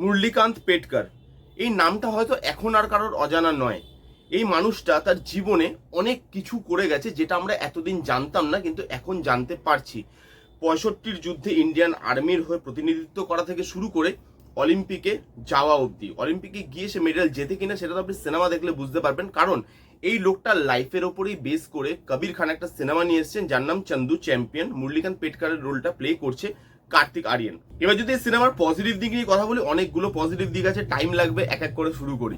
মুরলীকান্ত পেটকার। এই নামটা হয়তো এখন আর কারোর অজানা নয়। এই মানুষটা তার জীবনে অনেক কিছু করে গেছে যেটা আমরা এতদিন জানতাম না, কিন্তু এখন জানতে পারছি। পঁয়ষট্টির যুদ্ধে ইন্ডিয়ান আর্মির হয়ে প্রতিনিধিত্ব করা থেকে শুরু করে অলিম্পিকে যাওয়া অবধি। অলিম্পিকে গিয়ে সে মেডেল জেতে কিনা সেটা তো আপনি সিনেমা দেখলে বুঝতে পারবেন। কারণ এই লোকটা লাইফের ওপরেই বেস করে কবির খান একটা সিনেমা নিয়ে এসেছেন, যার নাম চন্দু চ্যাম্পিয়ন। মুরলিকান্ত পেটকারের রোলটা প্লে করছে। কার্তিক আরিয়ান। এবার যদি সিনেমার পজিটিভ দিক নিয়ে কথা বলি, অনেকগুলো পজিটিভ দিক আছে টাইম লাগবে এক এক করে শুরু করি।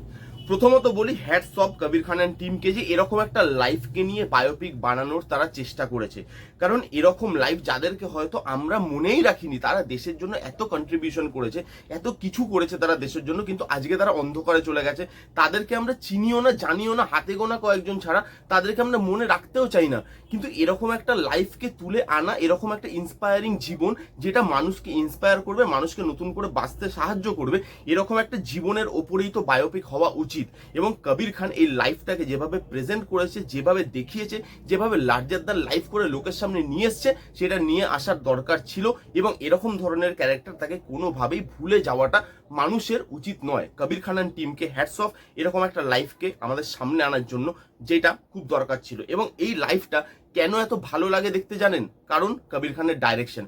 প্রথমত বলি hats off Kabir Khan and টিমকে যে এরকম একটা লাইফকে নিয়ে বায়োপিক বানানোর তারা চেষ্টা করেছে। কারণ এরকম লাইফ যাদেরকে হয়তো আমরা মনেই রাখিনি, তারা দেশের জন্য এত কন্ট্রিবিউশন করেছে, এত কিছু করেছে তারা দেশের জন্য, কিন্তু আজকে তারা অন্ধকারে চলে গেছে। তাদেরকে আমরা চিনিও না, জানিও না, হাতে গোনা কয়েকজন ছাড়া তাদেরকে আমরা মনে রাখতেও চাই না। কিন্তু এরকম একটা লাইফকে তুলে আনা, এরকম একটা ইন্সপায়ারিং জীবন, যেটা মানুষকে ইন্সপায়ার করবে, মানুষকে নতুন করে বাঁচতে সাহায্য করবে, এরকম একটা জীবনের ওপরেই তো বায়োপিক হওয়া উচিত। এবং কবির খান এই লাইফটাকে যেভাবে প্রেজেন্ট করেছে, যেভাবে দেখিয়েছে, যেভাবে লার্জার দ্য লাইফ করে লোকের সামনে নিয়ে এসছে, সেটা নিয়ে আসার দরকার ছিল এবং এরকম ধরনের ক্যারেক্টার তাকে কোনোভাবেই ভুলে যাওয়াটা মানুষের উচিত নয়। কবির খান অ্যান্ড টিমকে হ্যাটস অফ এরকম একটা লাইফকে আমাদের সামনে আনার জন্য যেটা খুব দরকার ছিল। এবং এই লাইফটা কেন এত ভালো লাগে দেখতে জানেন? কারণ কবির খানের ডাইরেকশন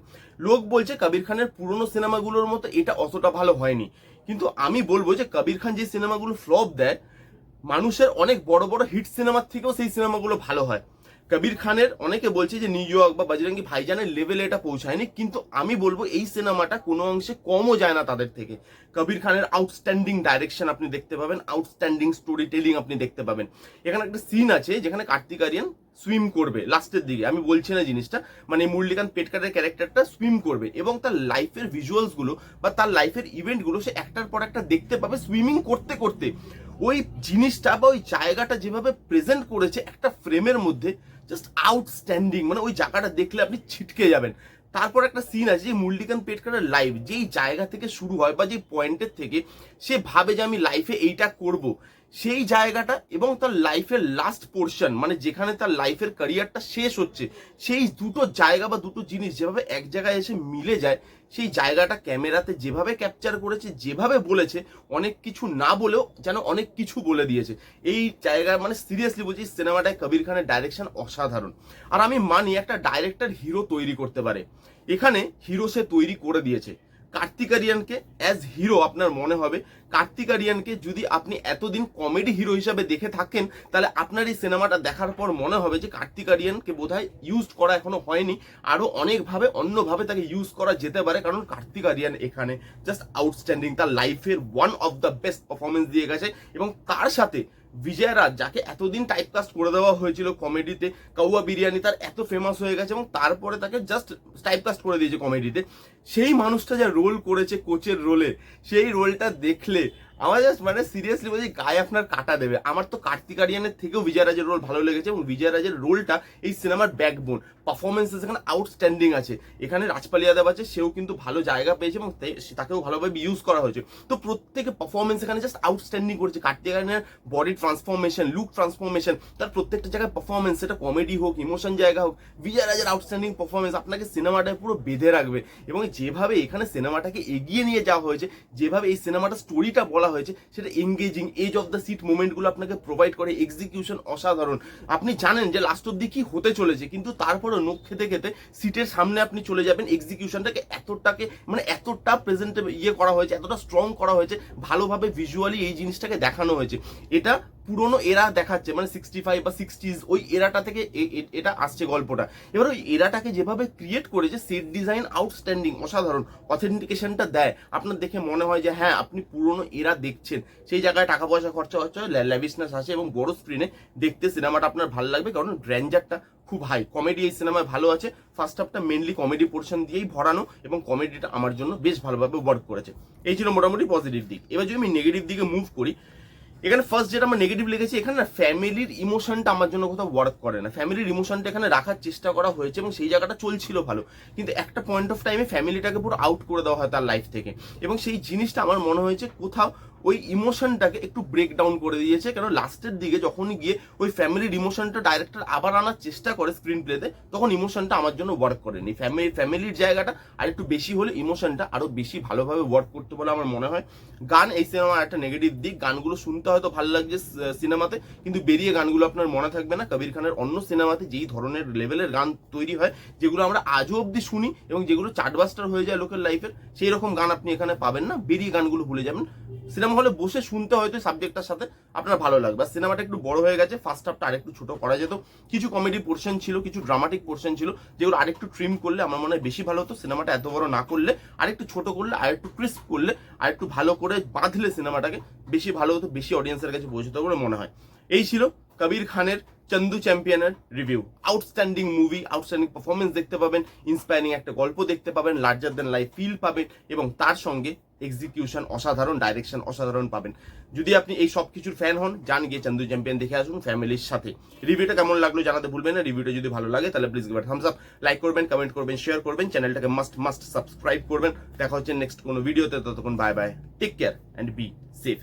লোক বলছে কবির খানের পুরনো সিনেমাগুলোর মতো এটা অতটা ভালো হয়নি। কিন্তু আমি বলব যে কবির খান যে সিনেমাগুলো ফ্লপ দেয়, মানুষের অনেক বড় বড় হিট সিনেমার থেকেও সেই সিনেমাগুলো ভালো হয়। কবির খানের অনেকে বলছে যে নিউ ইয়র্ক বা বজরঙ্গি ভাইজানের লেভেলে এটা পৌঁছায়নি, কিন্তু আমি বলব এই সিনেমাটা কোনো অংশে কমও যায় না তাদের থেকে। কবির খানের আউটস্ট্যান্ডিং ডাইরেকশন আপনি দেখতে পাবেন আউটস্ট্যান্ডিং স্টোরি টেলিং আপনি দেখতে পাবেন। এখানে একটা সিন আছে যেখানে কার্তিক আরিয়ান সুইম করবে লাস্টের দিকে। আমি বলছি না জিনিসটা মানে মুরলীকান্ত পেটকারের ক্যারেক্টারটা সুইম করবে এবং তার লাইফের ভিজুয়ালসগুলো বা তার লাইফের ইভেন্টগুলো সে একটার পর একটা দেখতে পাবে সুইমিং করতে করতে। ওই জিনিসটা বা ওই জায়গাটা যেভাবে প্রেজেন্ট করেছে একটা ফ্রেমের মধ্যে জাস্ট আউটস্ট্যান্ডিং মানে ওই জায়গাটা দেখলে আপনি ছিটকে যাবেন। তারপর একটা সিন আছে যে মুরলিকান পেটকারের লাইফ যেই জায়গা থেকে শুরু হয় বা যেই পয়েন্টের থেকে সে ভাবে যে আমি লাইফে এইটা করব। সেই জায়গাটা এবং তার লাইফের লাস্ট পোর্শন মানে যেখানে তার লাইফের ক্যারিয়ারটা শেষ হচ্ছে, সেই দুটো জায়গা বা দুটো জিনিস যেভাবে এক জায়গায় এসে মিলে যায়, সেই জায়গাটা ক্যামেরাতে যেভাবে ক্যাপচার করেছে, যেভাবে বলেছে, অনেক কিছু না বলেও যেন অনেক কিছু বলে দিয়েছে। এই জায়গায় মানে সিরিয়াসলি বলছি সিনেমাটায় কবির খানের ডাইরেকশন অসাধারণ। আর আমি মানি, একটা ডাইরেক্টর হিরো তৈরি করতে পারে। এখানে হিরো সে তৈরি করে দিয়েছে। কার্তিক আরিয়ানকে অ্যাজ হিরো আপনার মনে হবে কার্তিক আরিয়ানকে যদি আপনি এতদিন কমেডি হিরো হিসাবে দেখে থাকেন, তাহলে আপনার এই সিনেমাটা দেখার পর মনে হবে যে কার্তিক আরিয়ানকে বোধহয় ইউজ করা এখনও হয়নি। আরও অনেকভাবে, অন্যভাবে তাকে ইউজ করা যেতে পারে, কারণ কার্তিক আরিয়ান এখানে জাস্ট আউটস্ট্যান্ডিং তার লাইফের one of the best performance দিয়ে গেছে এবং তার সাথে বিজয় রাজ, যাকে এতদিন টাইপকাস্ট করে দেওয়া হয়েছিল কমেডিতে কাউয়া বিরিয়ানি, তার এত ফেমাস হয়ে গেছে এবং তারপরে তাকে জাস্ট টাইপকাস্ট করে দিয়েছে কমেডিতে সেই মানুষটা যা রোল করেছে কোচের রোলে সেই রোলটা দেখলে ele আমার জাস্ট মানে সিরিয়াসলি বলছি, গায়ে আপনার কাটা দেবে। আমার তো কার্তিক আরিয়ানের থেকেও বিজয় রাজের রোল ভালো লেগেছে এবং বিজয় রাজের রোলটা এই সিনেমার ব্যাকবোন পারফরমেন্সেস এখানে আউটস্ট্যান্ডিং আছে। এখানে রাজপাল যাদব আছে, সেও কিন্তু ভালো জায়গা পেয়েছে এবং তাকেও ভালোভাবে ইউজ করা হয়েছে। তো প্রত্যেকে পারফরমেন্স এখানে জাস্ট আউটস্ট্যান্ডিং করেছে। কার্তিক আরিয়ানের বডি ট্রান্সফরমেশন লুক ট্রান্সফরমেশন তার প্রত্যেকটা জায়গায় পারফরমেন্স সেটা কমেডি হোক ইমোশন জায়গা হোক, বিজয় রাজের আউটস্ট্যান্ডিং পারফরমেন্স আপনাকে সিনেমাটায় পুরো বেঁধে রাখবে। এবং যেভাবে এখানে সিনেমাটাকে এগিয়ে নিয়ে যাওয়া হয়েছে, যেভাবে এই সিনেমাটা স্টোরিটা বলা হয়েছে, সেটা engaging edge of the seat মুভমেন্টগুলো আপনাকে প্রোভাইড করে এক্সিকিউশন অসাধারণ। আপনি জানেন যে লাস্ট অব্দি কি হতে চলেছে, কিন্তু তারপরে নখ খেতে খেতে সিটের সামনে আপনি চলে যাবেন এক্সিকিউশনটাকে এতটাকে মানে এতটা প্রেজেন্ট ইয়ে করা হয়েছে, এতটা স্ট্রং করা হয়েছে, ভালোভাবে ভিজুয়ালি এই জিনিসটাকে দেখানো হয়েছে। এটা পুরনো এরা দেখাচ্ছে মানে সিক্সটি ফাইভ বা সিক্সটিজ ওই এরাটা থেকে এটা আসছে গল্পটা। এবার ওই এরাটাকে যেভাবে ক্রিয়েট করেছে সেট ডিজাইন আউটস্ট্যান্ডিং অসাধারণ অথেন্টিকেশনটা দেয়। আপনার দেখে মনে হয় যে হ্যাঁ আপনি পুরনো এরা দেখছেন। সেই জায়গায় টাকা পয়সা খরচা হচ্ছে ল্যাভিসনেস আছে এবং বড় স্ক্রিনে দেখতে সিনেমাটা আপনার ভালো লাগবে, কারণ গ্র্যান্ডারটা খুব হাই কমেডি এই সিনেমায় ভালো আছে। ফার্স্ট হাফটা মেনলি কমেডি পোর্শন দিয়েই ভরানো এবং কমেডিটা আমার জন্য বেশ ভালোভাবে ওয়ার্ক করেছে। এই ছিল মোটামুটি পজিটিভ দিক। এবার যদি আমি নেগেটিভ দিকে মুভ করি এখানে ফার্স্ট যেটা আমার নেগেটিভ লেগেছে, এখানে না ফ্যামিলির ইমোশনটা আমার জন্য কোথাও ওয়ার্ক করে না। ফ্যামিলির ইমোশনটা এখানে রাখার চেষ্টা করা হয়েছে এবং সেই জায়গাটা চলছিল ভালো। কিন্তু একটা পয়েন্ট অফ টাইমে ফ্যামিলিটাকে পুরো আউট করে দেওয়া হয় তার লাইফ থেকে। এবং সেই জিনিসটা আমার মনে হয়েছে কোথাও ওই ইমোশনটাকে একটু ব্রেক ডাউন করে দিয়েছে। কেন লাস্টের দিকে যখনই গিয়ে ওই ফ্যামিলির ইমোশনটা ডাইরেক্টর আবার আনার চেষ্টা করে স্ক্রিন প্লেতে তখন ইমোশনটা আমার জন্য ওয়ার্ক করেনি। ফ্যামিলি ফ্যামিলির জায়গাটা আর একটু বেশি হলে ইমোশনটা আরও বেশি ভালোভাবে ওয়ার্ক করতে বলে আমার মনে হয়। গান, এই সিনেমার একটা নেগেটিভ দিক। গানগুলো শুনতে হয়তো ভালো লাগছে সিনেমাতে কিন্তু বেরিয়ে গানগুলো আপনার মনে থাকবে না। কবির খানের অন্য সিনেমাতে যেই ধরনের লেভেলের গান তৈরি হয়, যেগুলো আমরা আজও অবধি শুনি এবং যেগুলো চার্টবাস্টার হয়ে যায় লোকের লাইফের সেই রকম গান আপনি এখানে পাবেন না। বেরিয়ে গানগুলো ভুলে যাবেন। সিনেমা হলে বসে শুনতে হয়তো সাবজেক্টটার সাথে আপনার ভালো লাগবে। আর সিনেমাটা একটু বড় হয়ে গেছে ফার্স্ট হাফটা আরেকটু ছোট করা যেত। কিছু কমেডি পোর্শন ছিল, কিছু ড্রামাটিক পোর্শন ছিল, যেগুলো আরেকটু ট্রিম করলে আমার মনে হয় বেশি ভালো হতো। সিনেমাটা এত বড় না করলে, আরেকটু ছোট করলে, আরেকটু ক্রিস্প করলে, আরেকটু ভালো করে বাঁধলে সিনেমাটাকে বেশি ভালো হতো, বেশি অডিয়েন্সের কাছে পৌঁছতে বলে মনে হয়। এই ছিল কবির খানের Chandu চ্যাম্পিয়নের review outstanding movie outstanding performance দেখতে পাবেন ইন্সপায়ারিং একটা গল্প দেখতে পাবেন লার্জার দেন লাইফ ফিল পাবেন এবং তার সঙ্গে এক্সিকিউশন অসাধারণ ডাইরেকশন অসাধারণ পাবেন। যদি আপনি এই সব কিছুর ফ্যান হন যান গিয়ে চান্দু চ্যাম্পিয়ন দেখে আসুন ফ্যামিলির সাথে। রিভিউটা কেমন লাগল জানাতে ভুলবেন না রিভিউটা যদি ভালো লাগে তাহলে please give a thumbs up like করবেন কমেন্ট করবেন শেয়ার করবেন চ্যানেলটাকে মাস্ট মাস্ট সাবস্ক্রাইব করবেন। দেখা হচ্ছে নেক্সট কোনো ভিডিওতে ততক্ষণ bye bye take care and be safe